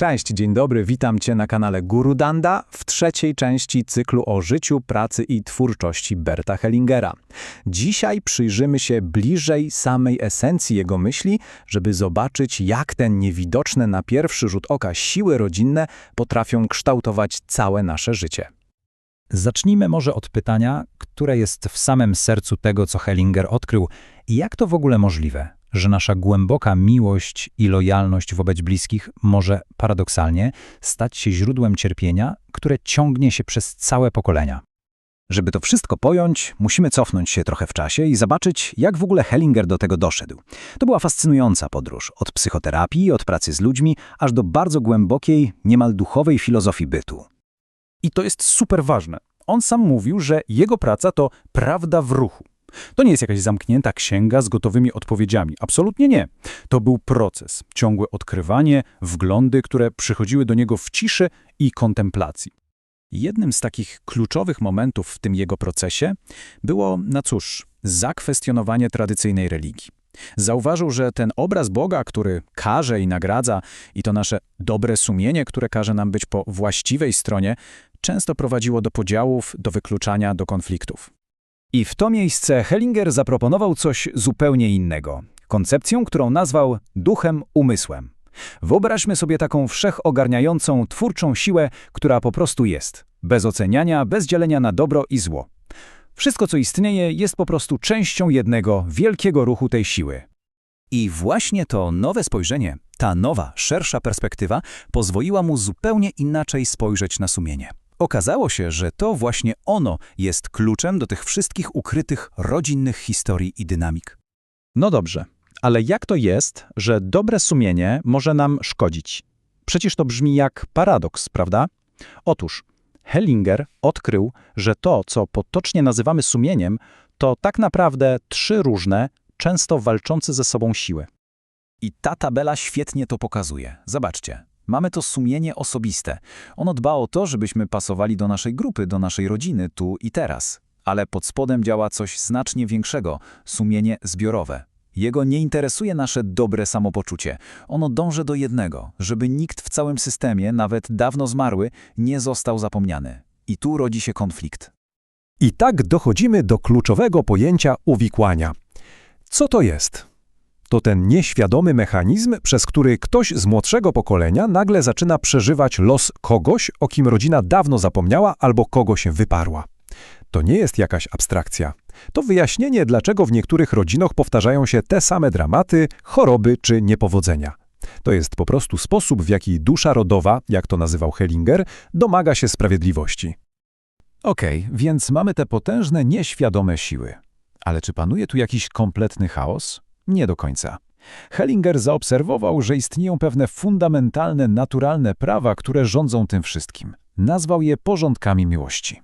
Cześć, dzień dobry, witam Cię na kanale Guru Danda w trzeciej części cyklu o życiu, pracy i twórczości Berta Hellingera. Dzisiaj przyjrzymy się bliżej samej esencji jego myśli, żeby zobaczyć, jak te niewidoczne na pierwszy rzut oka siły rodzinne potrafią kształtować całe nasze życie. Zacznijmy może od pytania, które jest w samym sercu tego, co Hellinger odkrył jak to w ogóle możliwe, że nasza głęboka miłość i lojalność wobec bliskich może paradoksalnie stać się źródłem cierpienia, które ciągnie się przez całe pokolenia. Żeby to wszystko pojąć, musimy cofnąć się trochę w czasie i zobaczyć, jak w ogóle Hellinger do tego doszedł. To była fascynująca podróż, od psychoterapii, od pracy z ludźmi, aż do bardzo głębokiej, niemal duchowej filozofii bytu. I to jest super ważne. On sam mówił, że jego praca to prawda w ruchu. To nie jest jakaś zamknięta księga z gotowymi odpowiedziami. Absolutnie nie. To był proces, ciągłe odkrywanie, wglądy, które przychodziły do niego w ciszy i kontemplacji. Jednym z takich kluczowych momentów w tym jego procesie było, no cóż, zakwestionowanie tradycyjnej religii. Zauważył, że ten obraz Boga, który karze i nagradza, i to nasze dobre sumienie, które każe nam być po właściwej stronie, często prowadziło do podziałów, do wykluczania, do konfliktów. I w to miejsce Hellinger zaproponował coś zupełnie innego. Koncepcję, którą nazwał duchem umysłem. Wyobraźmy sobie taką wszechogarniającą, twórczą siłę, która po prostu jest. Bez oceniania, bez dzielenia na dobro i zło. Wszystko, co istnieje, jest po prostu częścią jednego wielkiego ruchu tej siły. I właśnie to nowe spojrzenie, ta nowa, szersza perspektywa pozwoliła mu zupełnie inaczej spojrzeć na sumienie. Okazało się, że to właśnie ono jest kluczem do tych wszystkich ukrytych rodzinnych historii i dynamik. No dobrze, ale jak to jest, że dobre sumienie może nam szkodzić? Przecież to brzmi jak paradoks, prawda? Otóż Hellinger odkrył, że to, co potocznie nazywamy sumieniem, to tak naprawdę trzy różne, często walczące ze sobą siły. I ta tabela świetnie to pokazuje. Zobaczcie. Mamy to sumienie osobiste. Ono dba o to, żebyśmy pasowali do naszej grupy, do naszej rodziny, tu i teraz. Ale pod spodem działa coś znacznie większego sumienie zbiorowe. Jego nie interesuje nasze dobre samopoczucie. Ono dąży do jednego, żeby nikt w całym systemie, nawet dawno zmarły, nie został zapomniany. I tu rodzi się konflikt. I tak dochodzimy do kluczowego pojęcia uwikłania. Co to jest? To ten nieświadomy mechanizm, przez który ktoś z młodszego pokolenia nagle zaczyna przeżywać los kogoś, o kim rodzina dawno zapomniała albo kogo się wyparła. To nie jest jakaś abstrakcja. To wyjaśnienie, dlaczego w niektórych rodzinach powtarzają się te same dramaty, choroby czy niepowodzenia. To jest po prostu sposób, w jaki dusza rodowa, jak to nazywał Hellinger, domaga się sprawiedliwości. Okej, więc mamy te potężne, nieświadome siły. Ale czy panuje tu jakiś kompletny chaos? Nie do końca. Hellinger zaobserwował, że istnieją pewne fundamentalne, naturalne prawa, które rządzą tym wszystkim. Nazwał je porządkami miłości.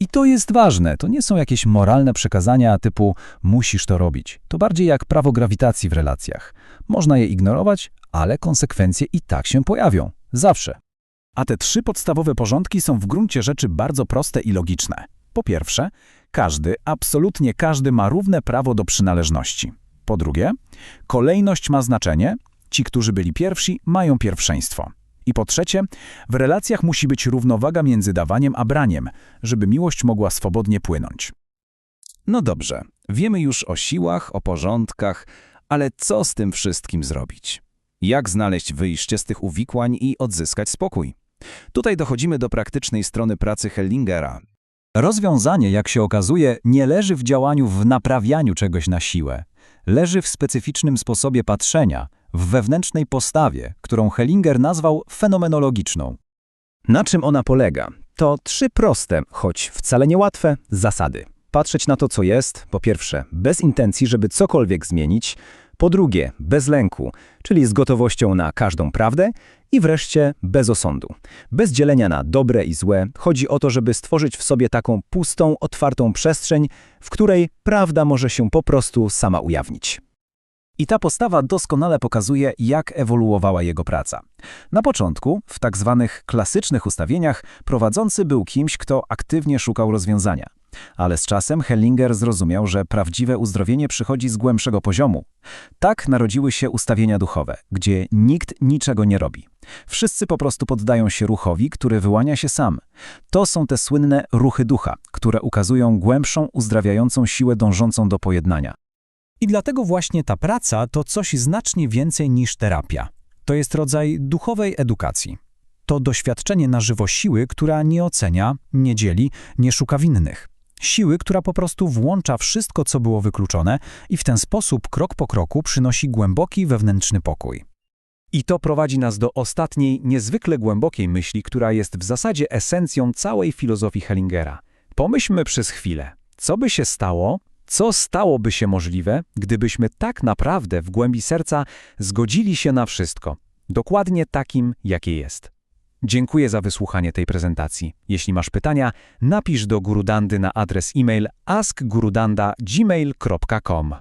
I to jest ważne, to nie są jakieś moralne przekazania typu musisz to robić. To bardziej jak prawo grawitacji w relacjach. Można je ignorować, ale konsekwencje i tak się pojawią. Zawsze. A te trzy podstawowe porządki są w gruncie rzeczy bardzo proste i logiczne. Po pierwsze, każdy, absolutnie każdy ma równe prawo do przynależności. Po drugie, kolejność ma znaczenie, ci, którzy byli pierwsi, mają pierwszeństwo. I po trzecie, w relacjach musi być równowaga między dawaniem a braniem, żeby miłość mogła swobodnie płynąć. No dobrze, wiemy już o siłach, o porządkach, ale co z tym wszystkim zrobić? Jak znaleźć wyjście z tych uwikłań i odzyskać spokój? Tutaj dochodzimy do praktycznej strony pracy Hellingera. Rozwiązanie, jak się okazuje, nie leży w działaniu w naprawianiu czegoś na siłę. Leży w specyficznym sposobie patrzenia, w wewnętrznej postawie, którą Hellinger nazwał fenomenologiczną. Na czym ona polega? To trzy proste, choć wcale niełatwe, zasady. Patrzeć na to, co jest, po pierwsze, bez intencji, żeby cokolwiek zmienić, po drugie, bez lęku, czyli z gotowością na każdą prawdę i wreszcie bez osądu. Bez dzielenia na dobre i złe, chodzi o to, żeby stworzyć w sobie taką pustą, otwartą przestrzeń, w której prawda może się po prostu sama ujawnić. I ta postawa doskonale pokazuje, jak ewoluowała jego praca. Na początku, w tak zwanych klasycznych ustawieniach, prowadzący był kimś, kto aktywnie szukał rozwiązania. Ale z czasem Hellinger zrozumiał, że prawdziwe uzdrowienie przychodzi z głębszego poziomu. Tak narodziły się ustawienia duchowe, gdzie nikt niczego nie robi. Wszyscy po prostu poddają się ruchowi, który wyłania się sam. To są te słynne ruchy ducha, które ukazują głębszą, uzdrawiającą siłę dążącą do pojednania. I dlatego właśnie ta praca to coś znacznie więcej niż terapia. To jest rodzaj duchowej edukacji. To doświadczenie na żywo siły, która nie ocenia, nie dzieli, nie szuka winnych. Siły, która po prostu włącza wszystko, co było wykluczone i w ten sposób krok po kroku przynosi głęboki wewnętrzny pokój. I to prowadzi nas do ostatniej, niezwykle głębokiej myśli, która jest w zasadzie esencją całej filozofii Hellingera. Pomyślmy przez chwilę, co by się stało, co stałoby się możliwe, gdybyśmy tak naprawdę w głębi serca zgodzili się na wszystko, dokładnie takim, jakie jest. Dziękuję za wysłuchanie tej prezentacji. Jeśli masz pytania, napisz do Gurudandy na adres e-mail askgurudanda.gmail.com.